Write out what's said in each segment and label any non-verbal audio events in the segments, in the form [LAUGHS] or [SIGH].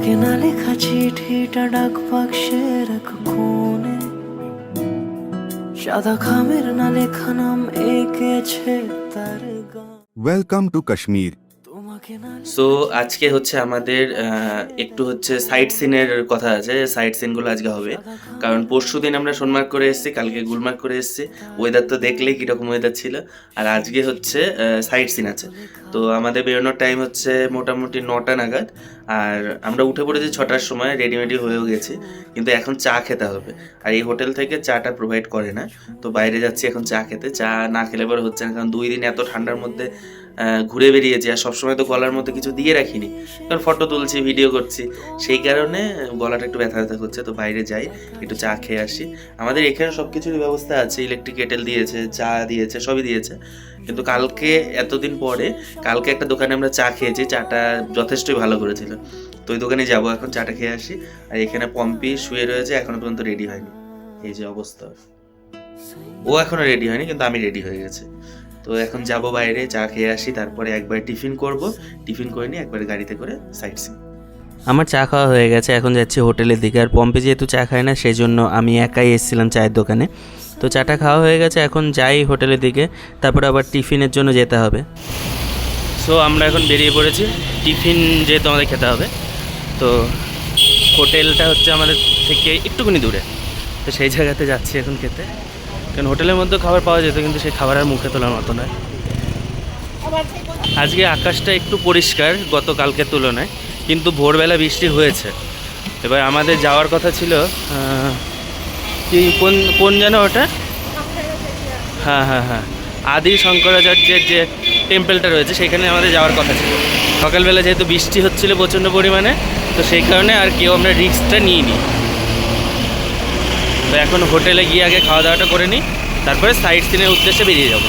তোমাকে না লেখা চিঠিটা ডাক বাক্সের এক কোণে সাদা খামের না লেখা নাম এঁকেছে তার গান ওয়েলকাম টু Kashmir. সো আজকে হচ্ছে আমাদের একটু হচ্ছে সাইট সিনের কথা আছে। সাইট সিনগুলো আজকে হবে। কারণ পরশু দিন আমরা সোনমার্গ করে এসেছি, কালকে গুলমার্গ করে এসেছি। ওয়েদার তো দেখলেই কীরকম ওয়েদার ছিল। আর আজকে হচ্ছে সাইট সিন আছে। তো আমাদের বেরোনোর টাইম হচ্ছে মোটামুটি নটা নাগাদ। আর আমরা উঠে পড়েছি ছটার সময় রেডিমেডি হয়েও গেছি। কিন্তু এখন চা খেতে হবে। আর এই হোটেল থেকে চাটা প্রোভাইড করে না। তো বাইরে যাচ্ছি এখন চা খেতে। চা না খেলে পরে হচ্ছে না। কারণ দুই দিন এত ঠান্ডার মধ্যে ঘুরে বেরিয়েছি আর সবসময় তো গলার মধ্যে কিছু দিয়ে রাখিনি। কারণ ফটো তুলছি ভিডিও করছি। সেই কারণে গলাটা একটু ব্যথা ব্যথা করছে, তো বাইরে যাই, একটু চা খেয়ে আসি। আমাদের এখানে সব কিছুরই ব্যবস্থা আছে ইলেকট্রিক কেটেল দিয়েছে, চা দিয়েছে, সবই দিয়েছে। কিন্তু কালকে, এতদিন পরে, কালকে একটা দোকানে আমরা চা খেয়েছি, চাটা যথেষ্টই ভালো করেছিল। তো ওই দোকানে যাব, এখন চাটা খেয়ে আসি। আর এখানে পম্পি শুয়ে রয়েছে, এখনও পর্যন্ত রেডি হয়নি। এই যে অবস্থা। ও এখনও রেডি হয়নি, কিন্তু আমি রেডি হয়ে গেছি। তো এখন যাব বাইরে চা খেয়ে আসি তারপরে একবার টিফিন করব। টিফিন করে নিয়ে একবার গাড়িতে করে সাইড সিন আমার চা খাওয়া হয়ে গেছে এখন যাচ্ছি হোটেলের দিকে। আর পম্পে যেহেতু চা খায় না সেই জন্য আমি একাই এসেছিলাম চায়ের দোকানে। তো চাটা খাওয়া হয়ে গেছে এখন যাই হোটেলের দিকে তারপরে আবার টিফিনের জন্য যেতে হবে। সো আমরা এখন বেরিয়ে পড়েছি। টিফিন যেহেতু আমাদের খেতে হবে তো হোটেলটা হচ্ছে আমাদের থেকে একটুখানি দূরে। তো সেই জায়গাতে যাচ্ছি এখন খেতে। কারণ হোটেলের মধ্যে খাবার পাওয়া যেত, কিন্তু সেই খাবার আর মুখে তোলার মতো নয়। আজকে আকাশটা একটু পরিষ্কার গতকালকের তুলনায়, কিন্তু ভোরবেলা বৃষ্টি হয়েছে। এবার আমাদের যাওয়ার কথা ছিল কি, কোন কোন যেন ওটা? হ্যাঁ হ্যাঁ হ্যাঁ আদি শঙ্করাচার্যের যে টেম্পলটা রয়েছে, সেখানে আমাদের যাওয়ার কথা ছিল। সকালবেলা যেহেতু বৃষ্টি হচ্ছিল প্রচণ্ড পরিমাণে, তো সেই কারণে আর কেউ আমরা রিক্সটা রিস্কটা নিইনি। তো এখন হোটেলে গিয়ে আগে খাওয়া দাওয়াটা করে নিই তারপরে সাইড সিনের উদ্দেশ্যে বেরিয়ে যাব।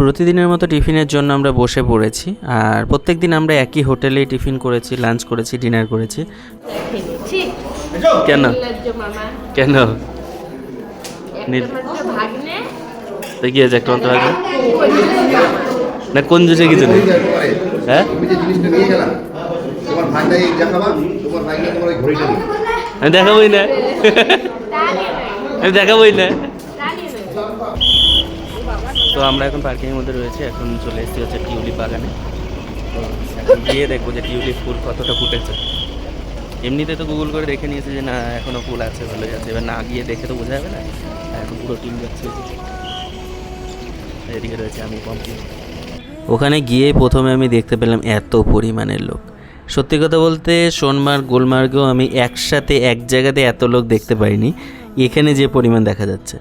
প্রতিদিনের মতো টিফিনের জন্য আমরা বসে পড়েছি আর প্রত্যেক দিন আমরা একই হোটেলেই টিফিন করেছি লাঞ্চ করেছি ডিনার করেছি। কেন? কেন? কি একটা না কোন জুসে কিছু নেই। হ্যাঁ? দেখাবোই না। আমি দেখাবোই না। তো আমরা এখন পার্কিংয়ের মধ্যে রয়েছে এখন চলে এসেছি হচ্ছে টিউলিপ বাগানে। তো এখন গিয়ে দেখব যে টিউলিপ ফুল কতটা ফুটেছে। এমনিতে তো গুগল করে দেখে নিয়েছে যে না এখনও ফুল আছে ভালোই আছে। এবার না গিয়ে দেখে তো বোঝা যাবে না। এখন পুরো টিম যাচ্ছে। এদিকে রয়েছে আমি পম্পি। ওখানে গিয়ে প্রথমে আমি দেখতে পেলাম এত পরিমাণের লোক। সত্যি কথা বলতে সোনমার্গ গোলমার্গেও আমি একসাথে এক জায়গাতে এত লোক দেখতে পাইনি। এখানে যে পরিমাণ দেখা যাচ্ছে।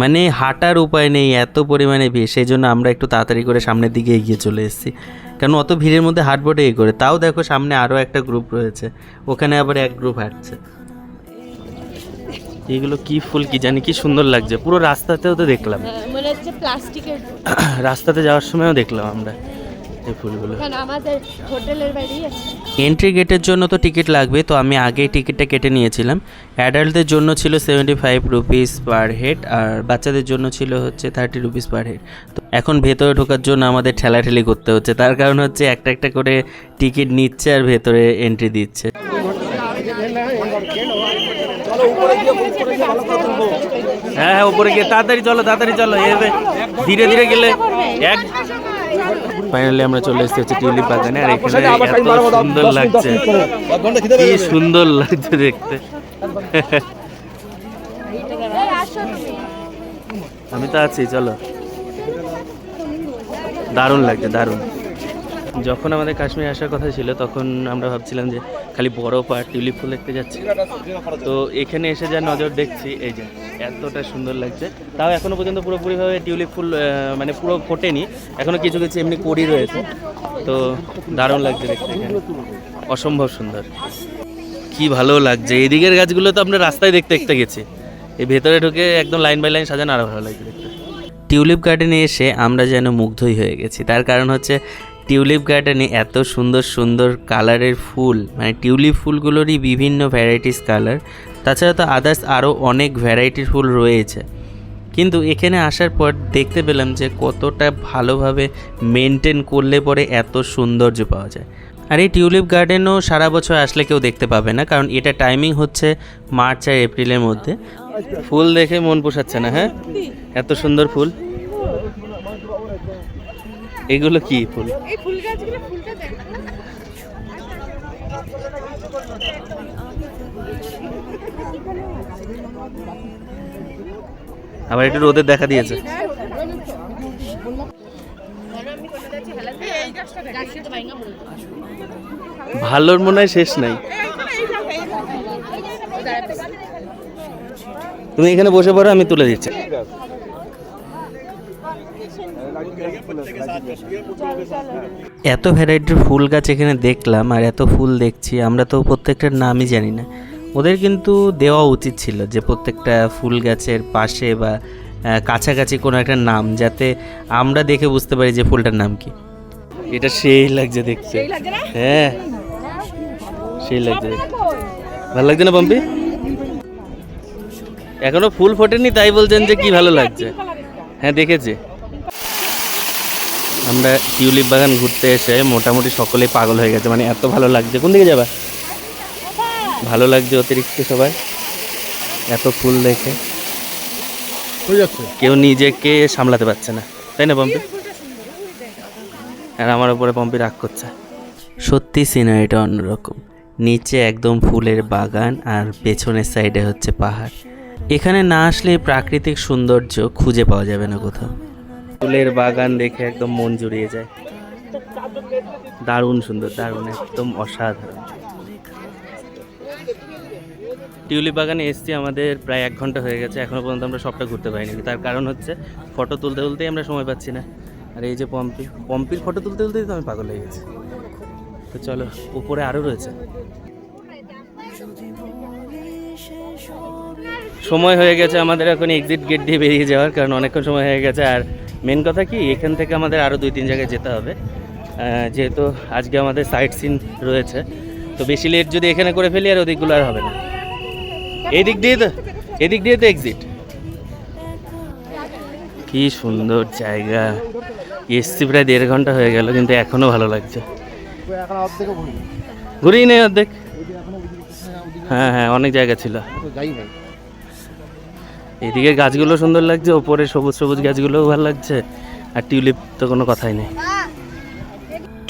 মানে হাঁটার উপায় নেই এত পরিমাণে ভিড় সেই জন্য আমরা একটু তাড়াতাড়ি করে সামনের দিকে এগিয়ে চলে এসেছি। কারণ অত ভিড়ের মধ্যে হাঁটবোটে এ করে? তাও দেখো সামনে আরও একটা গ্রুপ রয়েছে। ওখানে আবার এক গ্রুপ হাঁটছে। এগুলো কি ফুল কি জানি কি সুন্দর লাগছে। পুরো রাস্তাতেও তো দেখলাম। মনে হচ্ছে প্লাস্টিকের রাস্তাতে যাওয়ার সময়ও দেখলাম আমরা। ফুলগুলো। আমাদের হোটেলের এন্ট্রি গেটের জন্য তো টিকিট লাগবে তো আমি আগেই টিকিটটা কেটে নিয়েছিলাম। অ্যাডাল্টদের জন্য ছিল seventy five rupees per head আর বাচ্চাদের জন্য ছিল হচ্ছে থার্টি রুপিস পার হেড তো এখন ভেতরে ঢোকার জন্য আমাদের ঠেলাঠেলি করতে হচ্ছে তার কারণ হচ্ছে একটা একটা করে টিকিট নিচ্ছে আর ভেতরে এন্ট্রি দিচ্ছে। হ্যাঁ হ্যাঁ উপরে গিয়ে তাড়াতাড়ি চলো তাড়াতাড়ি চলো ধীরে ধীরে গেলে এক ফাইনালি আমরা চলে এসেছি হচ্ছে টিউলিপ বাগানে আর এখানে এত সুন্দর লাগছে। কি সুন্দর লাগছে দেখতে। আমি তো আছি চলো। দারুণ লাগছে দারুণ। যখন আমাদের কাশ্মীর আসার কথা ছিল, তখন আমরা ভাবছিলাম যে খালি বরফ আর টিউলিপ ফুল দেখতে যাচ্ছি। তো এখানে এসে যা নজর দেখছি, এই যে এতটা সুন্দর লাগছে। তাও এখনও পর্যন্ত পুরোপুরিভাবে টিউলিপ ফুল মানে পুরো ফোটেনি। এখনও কিছু কিছু এমনি কড়ি রয়েছে। তো দারুণ লাগছে দেখতে অসম্ভব সুন্দর। কি ভালো লাগছে। এদিকের গাছগুলো তো আমরা রাস্তায় দেখতে দেখতে গেছি। এই ভেতরে ঢুকে একদম লাইন বাই লাইন সাজানো আরও ভালো লাগছে দেখতে। টিউলিপ গার্ডেনে এসে আমরা যেন মুগ্ধই হয়ে গেছি। তার কারণ হচ্ছে টিউলিপ গার্ডেনে এত সুন্দর সুন্দর কালারের ফুল মানে টিউলিপ ফুলগুলোরই বিভিন্ন ভ্যারাইটিস কালার তাছাড়া তো আদার্স আরও অনেক ভ্যারাইটির ফুল রয়েছে। কিন্তু এখানে আসার পর দেখতে পেলাম যে কতটা ভালোভাবে মেনটেন করলে পরে এত সৌন্দর্য পাওয়া যায়। আর এই টিউলিপ গার্ডেনও সারা বছর আসলে কেউ দেখতে পাবে না, কারণ এটা টাইমিং হচ্ছে মার্চ আর এপ্রিলের মধ্যে। ফুল দেখে মন পোষাচ্ছে না হ্যাঁ? এত সুন্দর ফুল। এগুলো কি ফুল? এই ফুল গাছগুলো ফুলটা দেখ। আবার একটু রোদের দেখা দিয়েছে। ভালোর মনে হয় শেষ নাই। তুমি এখানে বসে পড়ো আমি তুলে দিচ্ছি। এত ভ্যারাইটির ফুল গাছ এখানে দেখলাম আর এত ফুল দেখছি আমরা তো প্রত্যেকটার নামই জানি না। ওদের কিন্তু দেওয়া উচিত ছিল যে প্রত্যেকটা ফুল গাছের পাশে বা কাছাকাছি কোনো একটা নাম যাতে আমরা দেখে বুঝতে পারি যে ফুলটার নাম কি। এটা সেই লাগছে দেখতে। হ্যাঁ। সেই লাগছে। ভালো লাগছে না পম্পি? এখনও ফুল ফোটেনি তাই বলছেন যে কি ভালো লাগছে। হ্যাঁ দেখেছি। আমরা টিউলিপ বাগান ঘুরতে এসে মোটামুটি সকলেই পাগল হয়ে গেছে। মানে এত ভালো লাগছে। কোন দিকে যাবা? ভালো লাগছে অতিরিক্ত সবাই। এত ফুল দেখে। কেউ নিজেকে সামলাতে পারছে না। তাই না পম্পি? আর আমার উপরে পম্পি রাগ করছে। সত্যি সিনারিটা অন্যরকম। নিচে একদম ফুলের বাগান আর পেছনের সাইডে হচ্ছে পাহাড়। এখানে না আসলে প্রাকৃতিক সৌন্দর্য খুঁজে পাওয়া যাবে না কোথাও। ফুলের বাগান দেখে একদম মন জুড়িয়ে যায়। দারুণ সুন্দর, দারুণ, একদম অসাধারণ। টিউলিপ বাগানে এসছি, আমাদের প্রায় এক ঘণ্টা হয়ে গেছে, এখনও পর্যন্ত আমরা সবটা ঘুরতে পারিনি। তার কারণ হচ্ছে ফটো তুলতে তুলতেই আমরা সময় পাচ্ছি না। আর এই যে পম্পি, পম্পির ফটো তুলতে তুলতেই তো আমি পাগল হয়ে গেছি। তো চলো, উপরে আরও রয়েছে। সময় হয়ে গেছে আমাদের এখন এক্সিট গেট দিয়ে বেরিয়ে যাওয়ার, কারণ অনেকক্ষণ সময় হয়ে গেছে। আর মেন কথা কি, এখান থেকে আমাদের আরও দুই তিন জায়গায় যেতে হবে। যেহেতু আজকে আমাদের সাইট সিন রয়েছে, তো বেশি লেট যদি এখানে করে ফেলি আর ওদিকগুলো আর হবে না। এদিক দিয়ে তো, এদিক দিয়ে তো এক্সিট কি সুন্দর জায়গা। এসছি প্রায় দেড় ঘণ্টা হয়ে গেল, কিন্তু এখনও ভালো লাগছে। ঘুরিয়ে নেই অর্ধেক। হ্যাঁ হ্যাঁ অনেক জায়গা ছিল। যাই নাই এদিকে গাছগুলো সুন্দর লাগছে, ওপরে সবুজ সবুজ গাছগুলোও ভালো লাগছে, আর টিউলিপ তো কোনো কথাই নেই।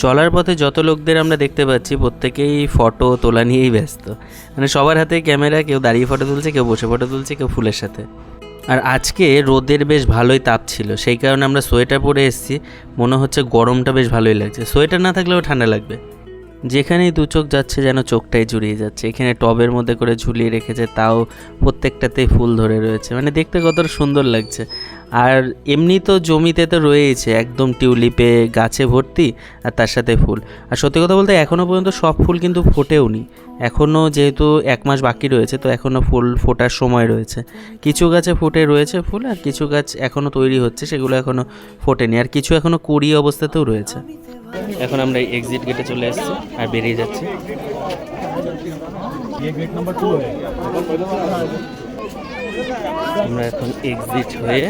চলার পথে যত লোকদের আমরা দেখতে পাচ্ছি, প্রত্যেকেই ফটো তোলা নিয়েই ব্যস্ত। মানে সবার হাতে ক্যামেরা, কেউ দাঁড়িয়ে ফটো তুলছে, কেউ বসে ফটো তুলছে, কেউ ফুলের সাথে। আর আজকে রোদের বেশ ভালোই তাপ ছিল, সেই কারণে আমরা সোয়েটার পরে এসেছি, মনে হচ্ছে গরমটা বেশ ভালোই লাগছে। সোয়েটার না থাকলেও ঠান্ডা লাগবে। যেখানেই দু চোখ যাচ্ছে যেন চোখটাই জুড়িয়ে যাচ্ছে। এখানে টবের মধ্যে করে ঝুলিয়ে রেখেছে, তাও প্রত্যেকটাতেই ফুল ধরে রয়েছে। মানে দেখতে কতটা সুন্দর লাগছে। আর এমনি তো জমিতে তো রয়েছে একদম টিউলিপে গাছে ভর্তি আর তার সাথে ফুল। আর সত্যি কথা বলতে এখনও পর্যন্ত সব ফুল কিন্তু ফোটেও নি এখনও যেহেতু এক মাস বাকি রয়েছে, তো এখনও ফুল ফোটার সময় রয়েছে। কিছু গাছে ফুটে রয়েছে ফুল আর কিছু গাছ এখনও তৈরি হচ্ছে, সেগুলো এখনও ফোটেনি। আর কিছু এখনও কুড়ি অবস্থাতেও রয়েছে। এখন আমরা এক্সিট গেটে চলে এসেছি আর বেরিয়ে যাচ্ছি। আমরা এখন এক্সিট হয়ে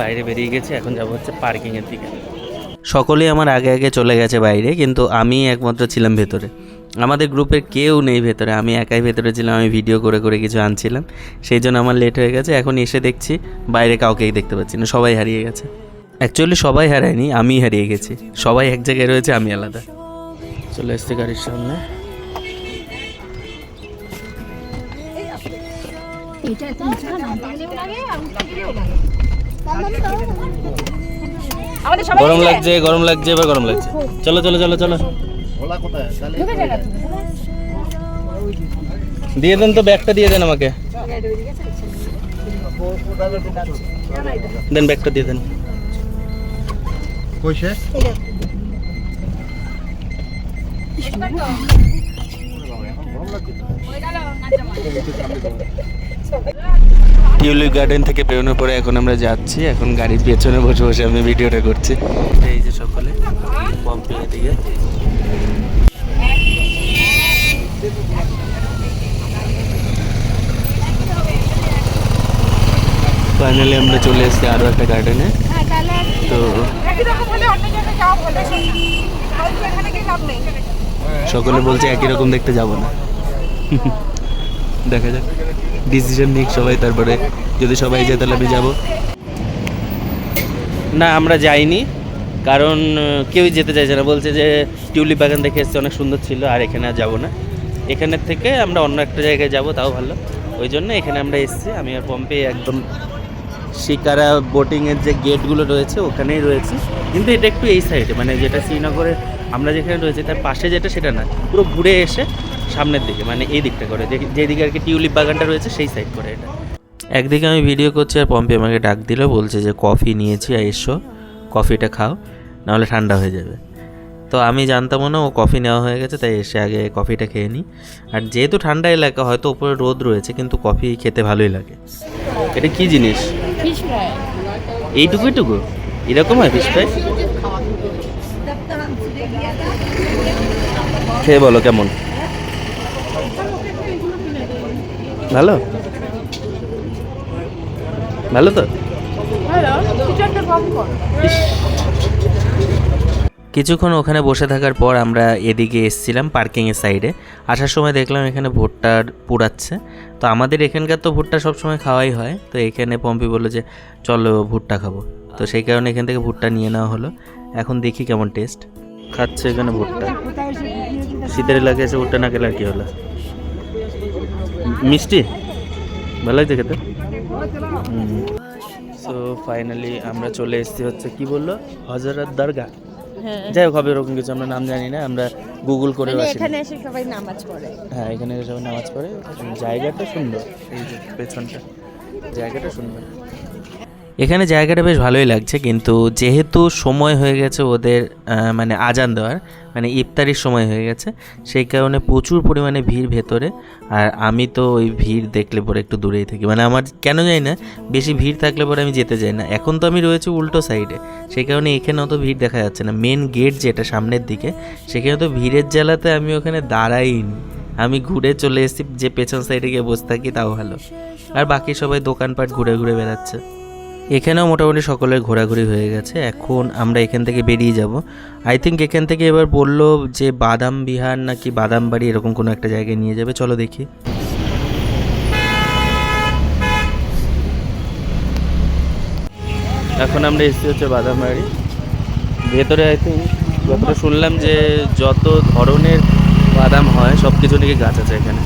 বাইরে বেরিয়ে গেছি, এখন যাব হচ্ছে পার্কিংয়ের দিকে। সকলেই আমার আগে আগে চলে গেছে বাইরে, কিন্তু আমি একমাত্র ছিলাম ভেতরে। আমাদের গ্রুপের কেউ নেই ভেতরে, আমি একাই ভেতরে ছিলাম, আমি ভিডিও করে করে কিছু আনছিলাম। সেই জন্য আমার লেট হয়ে গেছে, এখন এসে দেখছি বাইরে কাউকেই দেখতে পাচ্ছি না, সবাই হারিয়ে গেছে। অ্যাকচুয়ালি সবাই হারায়নি আমি হারিয়ে গেছি। সবাই এক জায়গায় রয়েছে, আমি আলাদা। চলে এসছি গাড়ির সামনে। গরম লাগছে গরম লাগছে, এবার গরম লাগছে। চলো চলো চলো চলো। দিয়ে দেন তো, ব্যাগটা দিয়ে দেন আমাকে। দেন, ব্যাগটা দিয়ে দেন। কইছে? টিউলিপ গার্ডেন থেকে বেরোনোর পরে এখন আমরা যাচ্ছি, এখন গাড়ির পেছনে বসে বসে আমি ভিডিওটা করছি। এই যে সকলে দিকে। ফাইনালি আমরা চলে এসেছি আরও একটা গার্ডেনে তো সকলে বলছে একই রকম দেখতে যাব না। [LAUGHS] দেখা যাক। ডিসিশন নিক সবাই, তারপরে যদি সবাই যায় তাহলে আমি যাব। না, আমরা যাইনি, কারণ কেউই যেতে চাইছে না। বলছে যে, টিউলিপ বাগান দেখে এসছে, অনেক সুন্দর ছিল, আর এখানে আর যাব না। এখানের থেকে আমরা অন্য একটা জায়গায় যাব, তাও ভালো। ওই জন্য এখানে আমরা এসেছি। আমি আর পম্পে একদম শিকারা বোটিংয়ের যে গেটগুলো রয়েছে ওখানেই রয়েছে। কিন্তু এটা একটু এই সাইডে মানে যেটা শ্রীনগরে আমরা যেখানে রয়েছে তার পাশে যেটা সেটা না। পুরো ঘুরে এসে সামনের দিকে মানে এই দিকটা করে। যে- যেদিকে আর কি টিউলিপ বাগানটা রয়েছে সেই সাইড করে এটা। একদিকে আমি ভিডিও করছি আর পম্পি আমাকে ডাক দিল বলছে যে কফি নিয়েছি আর এসো কফিটা খাও নাহলে ঠান্ডা হয়ে যাবে। তো আমি জানতামও না ও কফি নেওয়া হয়ে গেছে তাই এসে আগে কফিটা খেয়ে নিই। আর যেহেতু ঠান্ডা এলাকা হয়তো উপরে রোদ রয়েছে কিন্তু কফি খেতে ভালোই লাগে। এটা কি জিনিস? ফিশ ফ্রাই এইটুকু এইটুকু? এরকম হয় ফিশ ফ্রাই খেয়ে বলো কেমন? ভালো? ভালো তো? ভালো কিছু একটা কম কর কিছুক্ষণ ওখানে বসে থাকার পর আমরা এদিকে এসেছিলাম পার্কিংয়ের সাইডে আসার সময় দেখলাম এখানে ভুট্টা পুড়াচ্ছে। তো আমাদের এখানকার তো ভুট্টা সবসময় খাওয়াই হয়। তো এখানে পম্পি বলল যে, চলো ভুট্টা খাব। তো সেই কারণে এখান থেকে ভুট্টা নিয়ে নেওয়া হলো। এখন দেখি কেমন টেস্ট খাচ্ছে এখানে ভুট্টা। শীতের এলাকায় এসে ভুট্টা না খেলে আর কি হলো? মিষ্টি? ভালো লাগছে খেতে? সো ফাইনালি আমরা চলে এসেছি হচ্ছে কি বলল? হজরত দরগা যাই হোক হবে এরকম কিছু আমরা নাম জানি না আমরা গুগল করে আসি এখানে এসে সবাই নামাজ পড়ে। হ্যাঁ এখানে সবাই নামাজ পড়ে। জায়গাটা সুন্দর। এই যে পেছনটা। জায়গাটা সুন্দর। এখানে জায়গাটা বেশ ভালোই লাগছে, কিন্তু যেহেতু সময় হয়ে গেছে ওদের মানে আজান দেওয়ার মানে ইফতারির সময় হয়ে গেছে, সেই কারণে প্রচুর পরিমাণে ভিড় ভেতরে, আর আমি তো ওই ভিড় দেখলে পরে একটু দূরেই থাকি। মানে আমার কেন যাই না, বেশি ভিড় থাকলে পরে আমি যেতে চাই না। এখন তো আমি রয়েছি উল্টো সাইডে, সেই কারণে এখানে অত ভিড় দেখা যাচ্ছে না। মেন গেট যেটা সামনের দিকে, সেখানে তো ভিড়ের জ্বালাতে আমি ওখানে দাঁড়াইনি। আমি ঘুরে চলে এসেছি, যে পেছন সাইডে গিয়ে বসে থাকি, তাও ভালো। আর বাকি সবাই দোকানপাট ঘুরে ঘুরে বেড়াচ্ছে। এখানেও মোটামুটি সকলের ঘোরাঘুরি হয়ে গেছে। এখন আমরা এখান থেকে বেরিয়ে যাব। আই থিঙ্ক এখান থেকে এবার বলল যে বাদাম বিহার নাকি বাদাম বাড়ি এরকম কোনো একটা জায়গায় নিয়ে যাবে। চলো দেখি। এখন আমরা এসেছি হচ্ছে বাদাম বাড়ি ভেতরে আই থিঙ্ক যতটা শুনলাম যে যত ধরনের বাদাম হয় সব কিছু নাকি গাছ আছে এখানে।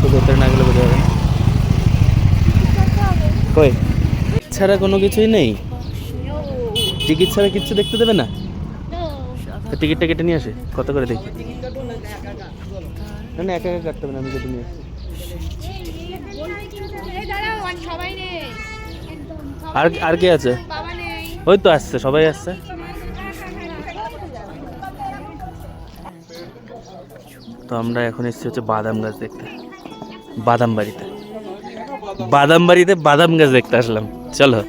তো ভেতরে না গেলে বোঝা যাবে না। কই? ছাড়া কোনো কিছুই নেই। টিকিট ছাড়া কিচ্ছু দেখতে দেবে না? টিকিটটা কেটে নিয়ে আসে। কত করে দেখি? না না একা একা কাটতে হবে না আমি কেটে নিয়ে আসছি আর আর আর কে আছে? ওই তো আসছে সবাই আসছে। তো আমরা এখন এসেছি হচ্ছে বাদাম গাছ দেখতে। বাদাম বাড়িতে। বাদাম বাড়িতে বাদাম গাছ দেখতে আসলাম। চলো।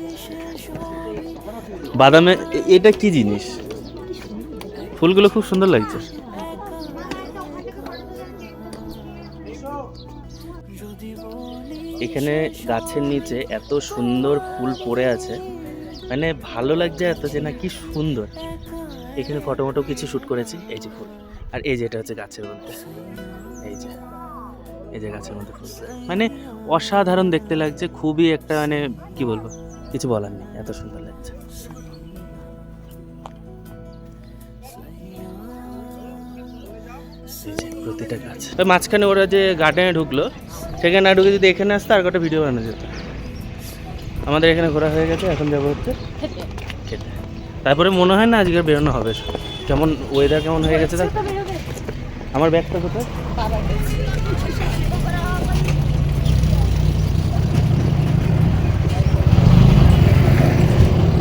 বাদামে এটা কি জিনিস? ফুলগুলো খুব সুন্দর লাগছে। এখানে গাছের নিচে এত সুন্দর ফুল পড়ে আছে। মানে ভালো লাগছে এত যে না কি সুন্দর। এখানে ফটো মটো কিছু শ্যুট করেছি, এই যে ফুল। আর এই যে এটা হচ্ছে গাছের মধ্যে। এই যে। এই যে গাছের মধ্যে ফুল মানে অসাধারণ দেখতে লাগছে খুবই একটা মানে কি বলব কিছু বলার নেই এত সুন্দর লাগছে। প্রতিটা গাছ। মাঝখানে ওরা যে গার্ডেনে ঢুকলো সেখানে না ঢুকে যদি এখানে আসতো আর কটা ভিডিও বানানো যেত। আমাদের এখানে ঘোরা হয়ে গেছে এখন যাব হচ্ছে খেতে। তারপরে মনে হয় না আজকে বেরোনো হবে। কেমন ওয়েদার কেমন হয়ে গেছে আমার ব্যাগটা কোথায়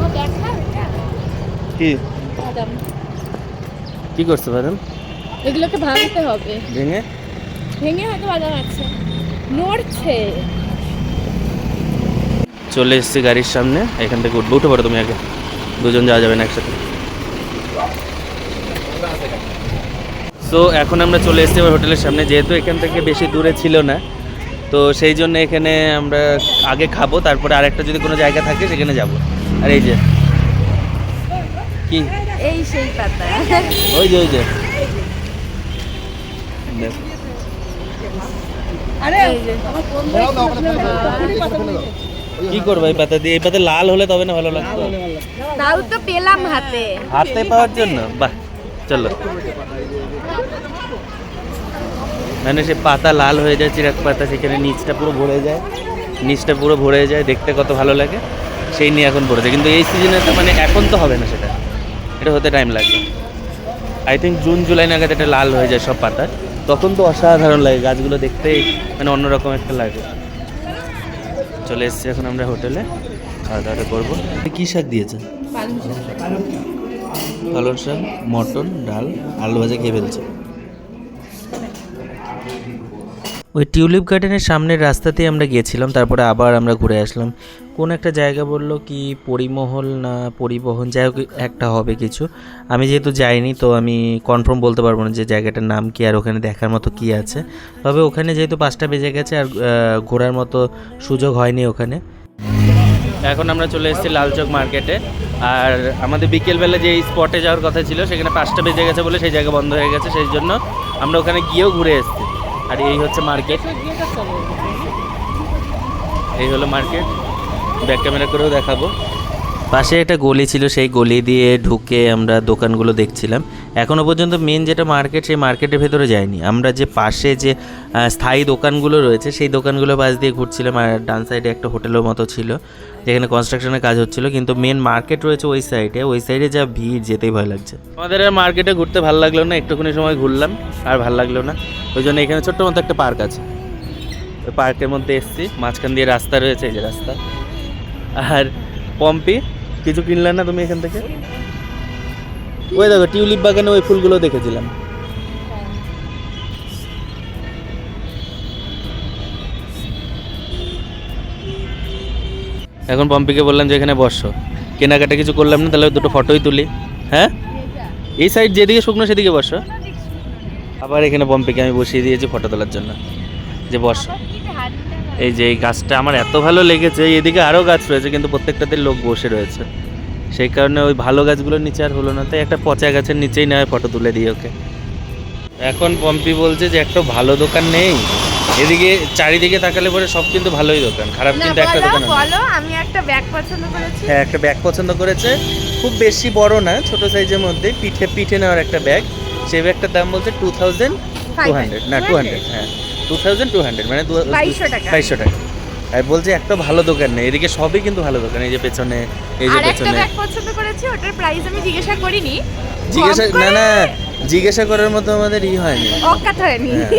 ও দেখা এটা? কি? বাদাম। কি করছ বাদাম? এগুলোকে ভাঙতে হবে। ভেঙে? ভেঙে হয়তো বাদাম আছে। নড়ছে। চলে এসেছি গাড়ির সামনে। এখান থেকে উঠবো উঠে পারো তুমি আগে। দুজন যাওয়া যাবে না একসাথে। সো এখন আমরা চলে এসেছি এবার হোটেলের সামনে। যেহেতু এখান থেকে বেশি দূরে ছিল না তো সেই জন্য এখানে আমরা আগে খাব তারপরে আরেকটা যদি কোনো জায়গা থাকে সেখানে যাব। আর এই যে কি? এই সেই পাতা। ওই যে ওই যে। কি করব এই পাতা দিয়ে? এই পাতা লাল হলে তবে না ভালো লাগতো? তাও তো পেলাম হাতে। হাতে পাওয়ার জন্য। বাহ চলো। মানে সে পাতা লাল হয়ে যায় চিরাক পাতা সেখানে নিচটা পুরো ভরে যায়। নিচটা পুরো ভরে যায় দেখতে কত ভালো লাগে। সেই নিয়ে এখন পড়েছে কিন্তু এই সিজনে তো মানে এখন তো হবে না সেটা। এটা হতে টাইম লাগবে আই থিঙ্ক জুন জুলাই নাগাদ এটা লাল হয়ে যায় সব পাতা তখন তো অসাধারণ লাগে গাছগুলো দেখতে মানে অন্যরকম একটা লাগে। চলে এসেছি এখন আমরা হোটেলে খাওয়া দাওয়া করব কী শাক দিয়েছে পালং শাক মটন ডাল আলু ভাজা খেয়ে ফেলছে। ওই টিউলিপ গার্ডেনের সামনের রাস্তাতেই আমরা গিয়েছিলাম, তারপরে আবার আমরা ঘুরে আসলাম। কোন একটা জায়গা বলল কি পরিমহল না পরিবহন, যাই হোক একটা হবে কিছু। আমি যেহেতু যাইনি, তো আমি কনফার্ম বলতে পারব না যে জায়গাটার নাম কি আর ওখানে দেখার মতো কি আছে। তবে ওখানে যেহেতু পাঁচটা বেজে গেছে আর ঘোরার মতো সুযোগ হয়নি ওখানে। এখন আমরা চলে এসেছি লালচক মার্কেটে আর আমাদের বিকেলবেলা যে স্পটে যাওয়ার কথা ছিল, সেখানে পাঁচটা বেজে গেছে বলে সেই জায়গা বন্ধ হয়ে গেছে, সেই জন্য আমরা ওখানে গিয়েও ঘুরে এসেছি। আর এই হচ্ছে মার্কেট। এই হলো মার্কেট। ব্যাক ক্যামেরা করেও দেখাবো। পাশে একটা গলি ছিল, সেই গলি দিয়ে ঢুকে আমরা দোকানগুলো দেখছিলাম। এখনও পর্যন্ত মেন যেটা মার্কেট, সেই মার্কেটের ভেতরে যাইনি। আমরা যে পাশে যে স্থায়ী দোকানগুলো রয়েছে, সেই দোকানগুলো পাশ দিয়ে ঘুরছিলাম আর ডান সাইডে একটা হোটেলের মতো ছিল। যেখানে কনস্ট্রাকশনের কাজ হচ্ছিল, কিন্তু মেন মার্কেট রয়েছে ওই সাইডে ওই সাইডে যা ভিড়, যেতেই ভয় লাগছে। আমাদের আর মার্কেটে ঘুরতে ভালো লাগল না, একটুখানি সময় ঘুরলাম, আর ভালো লাগল না। ওই জন্য এখানে ছোট্ট মতো একটা পার্ক আছে। ওই পার্কের মধ্যে এসছি, মাঝখান দিয়ে রাস্তা রয়েছে, এই যে রাস্তা। আর পম্পি, কিছু কিনলে না তুমি এখান থেকে? ওই দেখো, টিউলিপ বাগানে ওই ফুলগুলো দেখেছিলাম। এখন পম্পিকে বললাম যে এখানে বসো। কেনাকাটা কিছু করলাম না, তাহলে দুটো ফটোই তুলি। হ্যাঁ? এই সাইড যেদিকে শুকনো সেদিকে বসো। আবার এখানে পম্পিকে আমি বসিয়ে দিয়েছি ফটো তোলার জন্য। যে বসো। এই যে এই গাছটা আমার এত ভালো লেগেছে, এদিকে আরও গাছ রয়েছে, কিন্তু প্রত্যেকটাতে লোক বসে রয়েছে। সেই কারণে ওই ভালো গাছগুলোর নিচে আর হলো না, তাই একটা পচা গাছের নিচেই নয় ফটো তুলে দিই ওকে। এখন পম্পি বলছে যে একটা ভালো দোকান নেই। এদিকে চারিদিকে তাকালে পরে সব কিন্তু ভালোই দোকান খারাপ কিন্তু একটা দোকান। বলো আমি একটা ব্যাগ পছন্দ করেছি। হ্যাঁ একটা ব্যাগ পছন্দ করেছে। খুব বেশি বড় না ছোট সাইজের মধ্যে পিঠে পিঠে নেওয়ার একটা ব্যাগ। সেই ব্যাগটার দাম বলছে টু থাউজেন্ড টু হান্ড্রেড না টু হান্ড্রেড হ্যাঁ টু থাউজেন্ড টু হান্ড্রেড মানে বাইশশো টাকা। বাইশশো টাকা। আর বলছে একটা ভালো দোকান নেই এদিকে সবই কিন্তু ভালো দোকান এই যে পেছনে এই যে পেছনে। ব্যাগ পছন্দ করেছি ওটার প্রাইস আমি জিজ্ঞাসা করিনি। জিজ্ঞাসা না না জিজ্ঞাসা করার মতো আমাদের ই হয়নি। অকাত হয়নি। হ্যাঁ।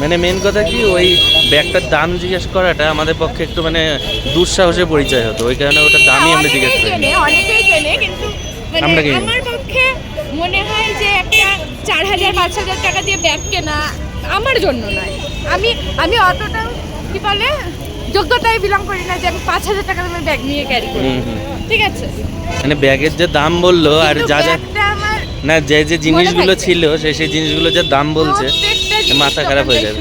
মানে মেন কথা কি ওই ব্যাগটার দাম জিজ্ঞেস করাটা আমাদের পক্ষে একটু মানে দুঃসাহসের পরিচয় হতো। ওই কারণে ওটার দামই আমরা জিজ্ঞেস করি অনেকেই কেনে কিন্তু মানে আমরা কিনি। আমার পক্ষে মনে হয় যে একটা চার হাজার পাঁচ হাজার টাকা দিয়ে ব্যাগ কেনা আমার জন্য নয়। আমি আমি অতটা কি বলে যোগ্যতায় বিলং করি না যে আমি পাঁচ হাজার টাকা দামের ব্যাগ নিয়ে ক্যারি করি। ঠিক আছে? মানে ব্যাগের যে দাম বলল আর যা যা না যে যে জিনিসগুলো ছিল সেই সেই জিনিসগুলো যে দাম বলছে মাথা খারাপ হয়ে যাবে।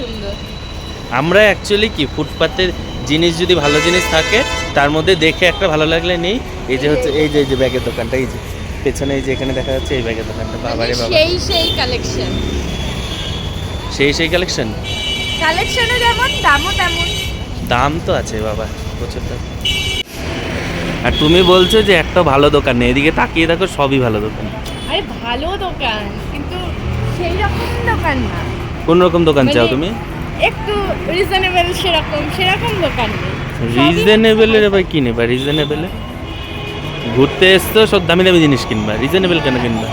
আমরা অ্যাকচুয়ালি কি ফুটপাতের জিনিস যদি ভালো জিনিস থাকে তার মধ্যে দেখে একটা ভালো লাগলে নেই। এই যে হচ্ছে এই যে এই যে ব্যাগের দোকানটা এই যে পেছনে এই যে এখানে দেখা যাচ্ছে এই ব্যাগের দোকানটা বাবারে মানে বাবা। সেই সেই কালেকশন সেই সেই কালেকশন কালেকশনও যেমন দামও তেমন। দাম তো আছে বাবা প্রচুর দাম। আর তুমি বলছো যে একটা ভালো দোকান নেই এদিকে তাকিয়ে দেখো সবই ভালো দোকান। আরে ভালো দোকান কিন্তু সেই রকম দোকান না। কোন রকম দোকান চাও মানে- তুমি? একটু রিজনেবল সেরকম সেরকম দোকান রিজনেবলের ভাই কি নেবা? রিজনেবলে ঘুরতে এসছো সব দামি দামি জিনিস কিনবা। রিজনেবল কেন কিনবা?